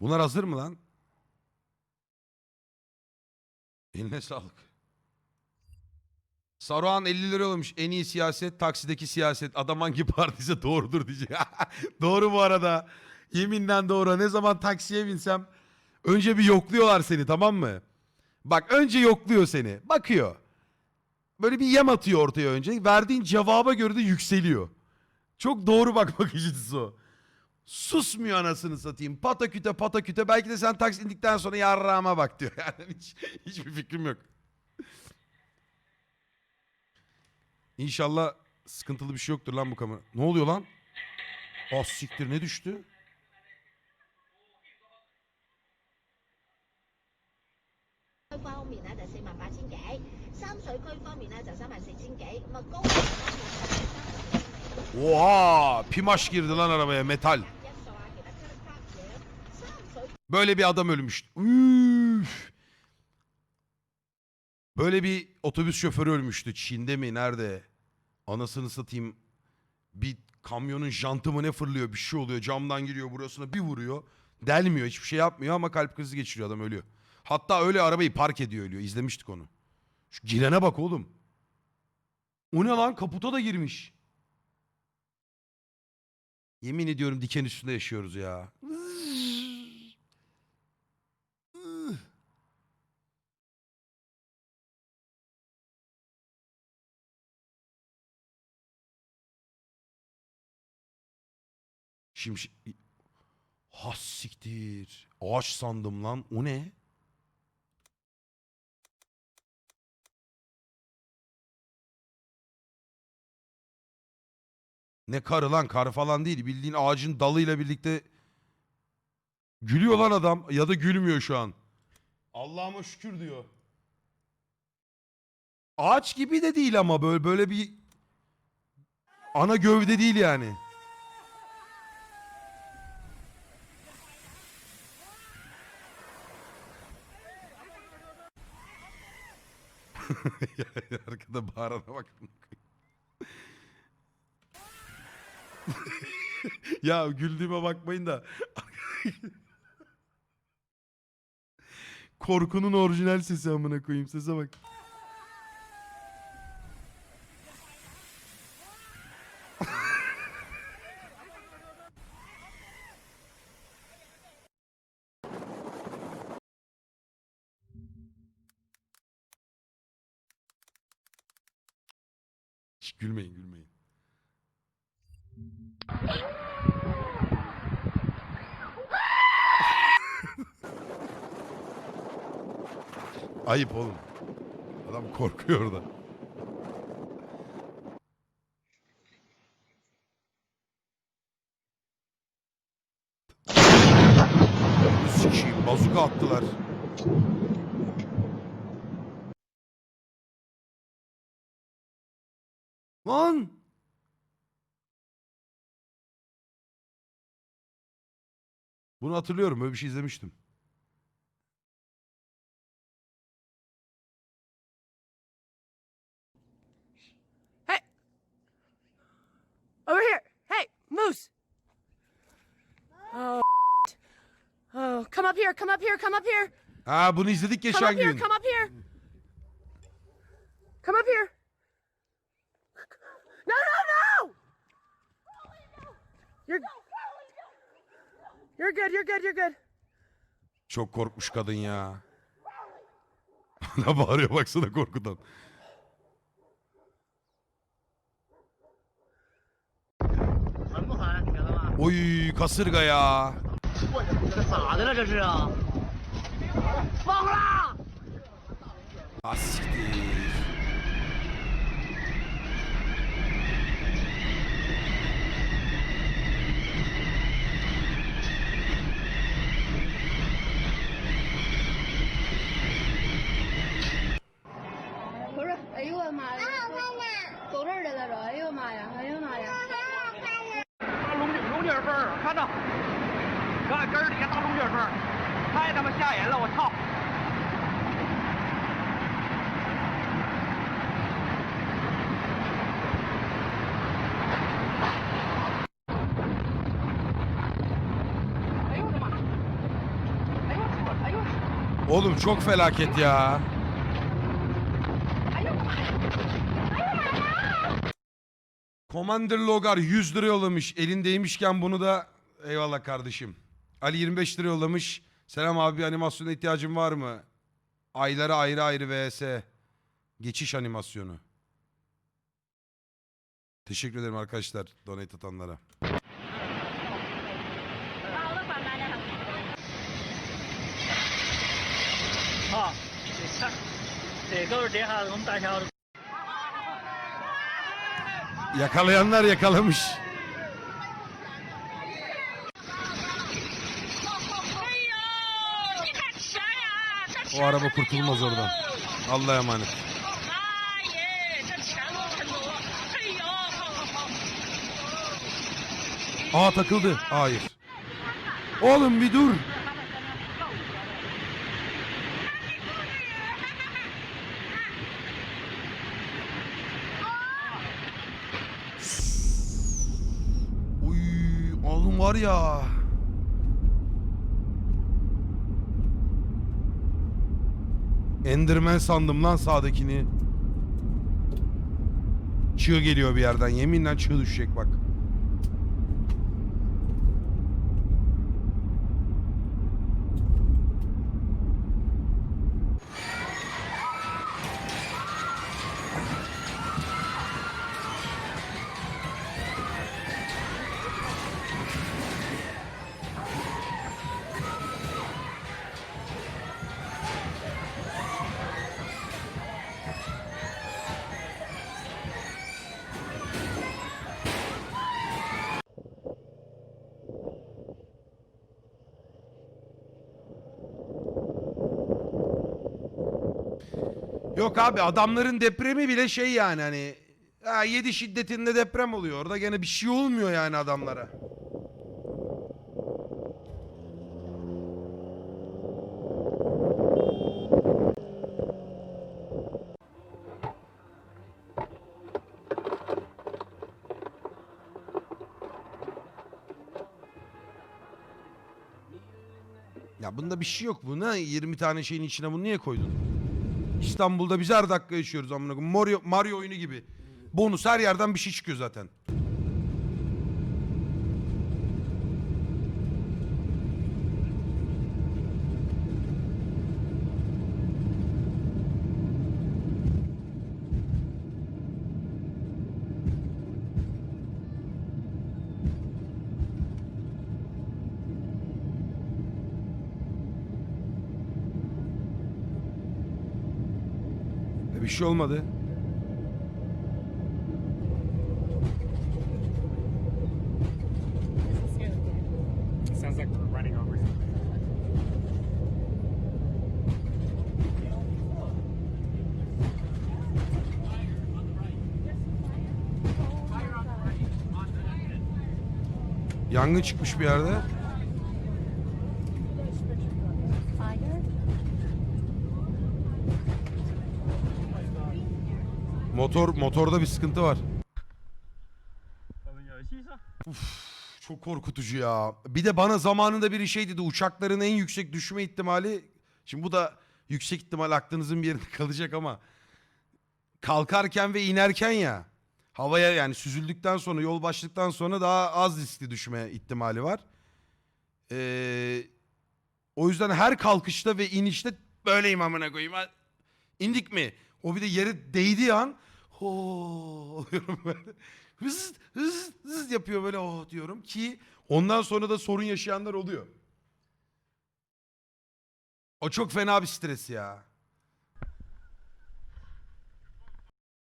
Bunlar hazır mı lan? Eline sağlık. Saruhan 50 lira olmuş. En iyi siyaset taksideki siyaset. Adam hangi partiyse doğrudur diyecek. doğru bu arada. Yeminden doğru. Ne zaman taksiye binsem önce bir yokluyorlar seni tamam mı? Bak önce yokluyor seni. Bakıyor. Böyle bir yem atıyor ortaya önce. Verdiğin cevaba göre de yükseliyor. Çok doğru bak bakış açısı o. Susmuyor anasını satayım. Pataküte pataküte. Belki de sen taksi indikten sonra yarrağıma bak diyor. Yani hiç, hiçbir fikrim yok. İnşallah sıkıntılı bir şey yoktur lan bu kamera. Ne oluyor lan? Ah siktir ne düştü? Oha! Pimaş girdi lan arabaya metal. Böyle bir adam ölmüş. Üf. Böyle bir otobüs şoförü ölmüştü. Çin'de mi? Nerede? Anasını satayım. Bir kamyonun jantı mı ne fırlıyor? Bir şey oluyor. Camdan giriyor burasına bir vuruyor. Delmiyor. Hiçbir şey yapmıyor ama kalp krizi geçiriyor adam ölüyor. Hatta öyle arabayı park ediyor ölüyor. İzlemiştik onu. Şu girene bak oğlum. O ne lan? Kaputa da girmiş. Yemin ediyorum diken üstünde yaşıyoruz ya. Şimşek... Has siktir. Ağaç sandım lan. O ne? Ne karı lan? Kar falan değil. Bildiğin ağacın dalıyla birlikte gülüyor lan adam ya da gülmüyor şu an. Allah'ıma şükür diyor. Ağaç gibi de değil ama böyle böyle bir ana gövde değil yani. Arkada bağırana bak. ya güldüğüme bakmayın da. Korkunun orijinal sesi amına koyayım sese bak. Ayıp oğlum. Adam korkuyor orada. Sikiyim bazuka attılar. Lan! Bunu hatırlıyorum. Böyle bir şey izlemiştim. Over here! Hey, Moose! Oh, oh, come up here, come up here, come up here! Ha bunu izledik Come geçen up here, gün. come up here! Come up here! No, no, no! You're, you're good, you're good, you're good. Çok korkmuş kadın ya. Hala bağırıyor baksana korkudan. Oy kasırga ya. Ah siktir. Oğlum çok felaket ya. Commander Logar 100 lira yollamış. Elindeymişken bunu da eyvallah kardeşim. Ali 25 lira yollamış. Selam abi animasyona ihtiyacın var mı? Aylara ayrı ayrı vs. Geçiş animasyonu. Teşekkür ederim arkadaşlar donate atanlara. Để có để hàng không tại sao Yakalayanlar yakalamış. O araba kurtulmaz oradan. Allah'a emanet. Aa takıldı. Hayır. Oğlum bir dur. Oğlum var ya. Enderman sandım lan sağdakini. Çığ geliyor bir yerden. Yeminle çığ düşecek bak. Yok abi adamların depremi bile şey yani hani ha, 7 şiddetinde deprem oluyor. Orada gene bir şey olmuyor yani adamlara. Ya bunda bir şey yok. Buna 20 tane şeyin içine bunu niye koydun? İstanbul'da biz her dakika yaşıyoruz amına. Mario, Mario oyunu gibi. Bonus her yerden bir şey çıkıyor zaten. Bir şey olmadı. sounds like we're running over Yangın çıkmış bir yerde. Motor motorda bir sıkıntı var. Çok korkutucu ya. Bir de bana zamanında biri şey dedi uçakların en yüksek düşme ihtimali. Şimdi bu da yüksek ihtimal aklınızın bir yerinde kalacak ama kalkarken ve inerken ya havaya yani süzüldükten sonra yol başladıktan sonra daha az riskli düşme ihtimali var. Ee, o yüzden her kalkışta ve inişte böyleyim amına koyayım. İndik mi? O bir de yere değdiği an ho oluyorum böyle. Hız hız hız yapıyor böyle oh diyorum ki ondan sonra da sorun yaşayanlar oluyor. O çok fena bir stres ya.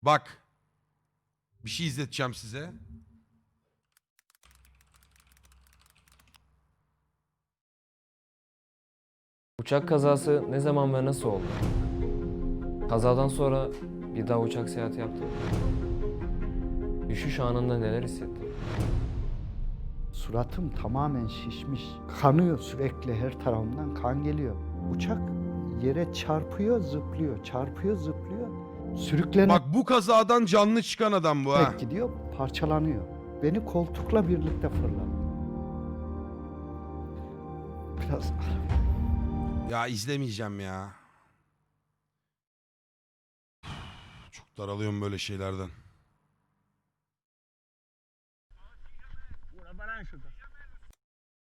Bak. Bir şey izleteceğim size. Uçak kazası ne zaman ve nasıl oldu? Kazadan sonra bir daha uçak seyahati yaptım. Düşüş anında neler hissettin? Suratım tamamen şişmiş. Kanıyor sürekli her tarafımdan kan geliyor. Uçak yere çarpıyor, zıplıyor, çarpıyor, zıplıyor. Sürüklenerek Bak bu kazadan canlı çıkan adam bu ha. gidiyor, parçalanıyor. Beni koltukla birlikte fırlattı. Biraz Ya izlemeyeceğim ya. Daralıyorum böyle şeylerden.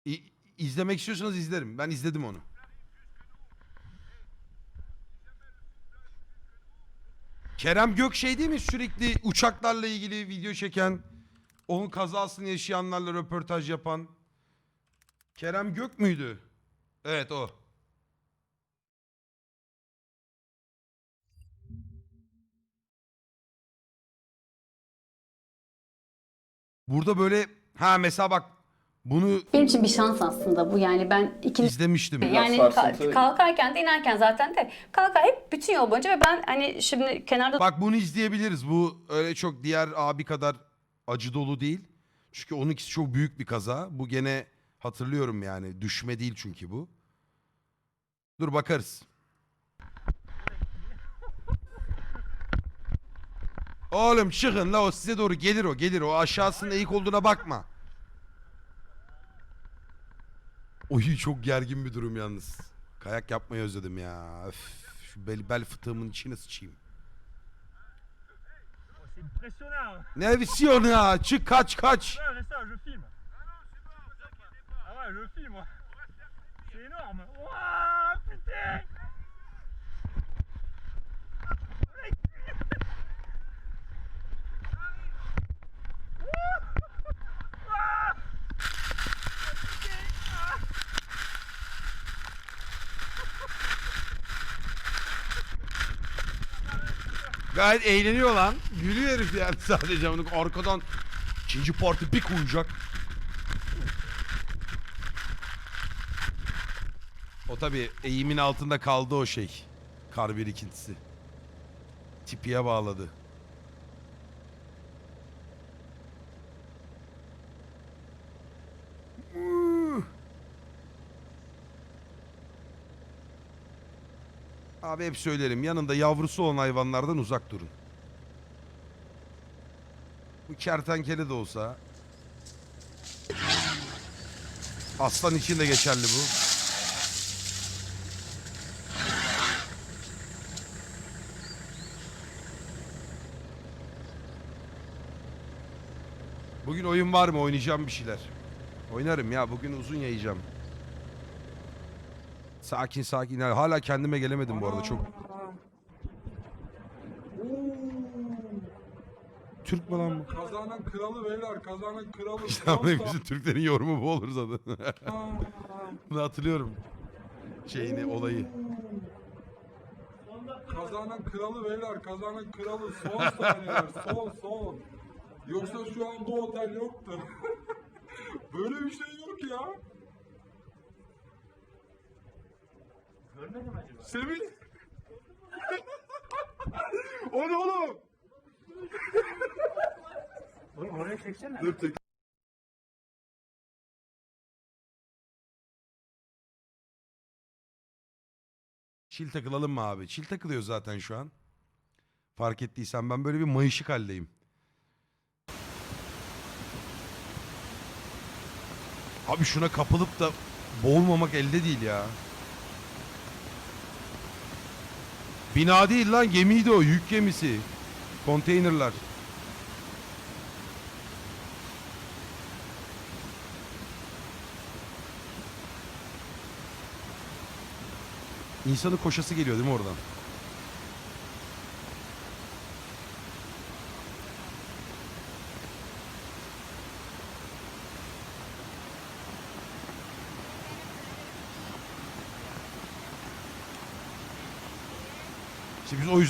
İ- izlemek istiyorsanız izlerim. Ben izledim onu. Kerem Gök şey değil mi sürekli uçaklarla ilgili video çeken, onun kazasını yaşayanlarla röportaj yapan. Kerem Gök müydü? Evet o. Burada böyle ha mesela bak bunu Benim için bir şans aslında bu yani ben ikinci izlemiştim. yani ka- kalkarken de inerken zaten de kalkar hep bütün yol boyunca ve ben hani şimdi kenarda Bak bunu izleyebiliriz. Bu öyle çok diğer abi kadar acı dolu değil. Çünkü onunkisi çok büyük bir kaza. Bu gene hatırlıyorum yani. Düşme değil çünkü bu. Dur bakarız. Oğlum çıkın la o size doğru gelir o gelir o aşağısında eğik olduğuna bakma. Oy çok gergin bir durum yalnız. Kayak yapmayı özledim ya. Öf, şu bel, bel fıtığımın içine sıçayım. Ne vizyonu ya? Çık kaç kaç. Gayet eğleniyor lan. Gülüyor herif yani sadece. Onu arkadan ikinci parti bir koyacak. O tabi eğimin altında kaldı o şey. Kar birikintisi. Tipiye bağladı. Abi hep söylerim yanında yavrusu olan hayvanlardan uzak durun. Bu kertenkele de olsa. Aslan için de geçerli bu. Bugün oyun var mı? Oynayacağım bir şeyler. Oynarım ya. Bugün uzun yayacağım. Sakin sakin. Hala kendime gelemedim bu arada çok. Türk mü lan bu? Kazanın kralı beyler, kazanın kralı. İşte bizim Türklerin yorumu bu olur zaten. Bunu hatırlıyorum. Şeyini, olayı. Kazanın kralı beyler, kazanın kralı. Son saniyeler, son son. Yoksa şu anda otel yoktu. Böyle bir şey yok ya. Görmedim acaba. Semih. o ne oğlum? Oğlum oraya çeksene. Dur tek. Çil takılalım mı abi? Çil takılıyor zaten şu an. Fark ettiysen ben böyle bir mayışık haldeyim. Abi şuna kapılıp da boğulmamak elde değil ya. Bina değil lan gemiydi o yük gemisi. Konteynerlar. İnsanın koşası geliyor değil mi oradan? İşte biz o yüzden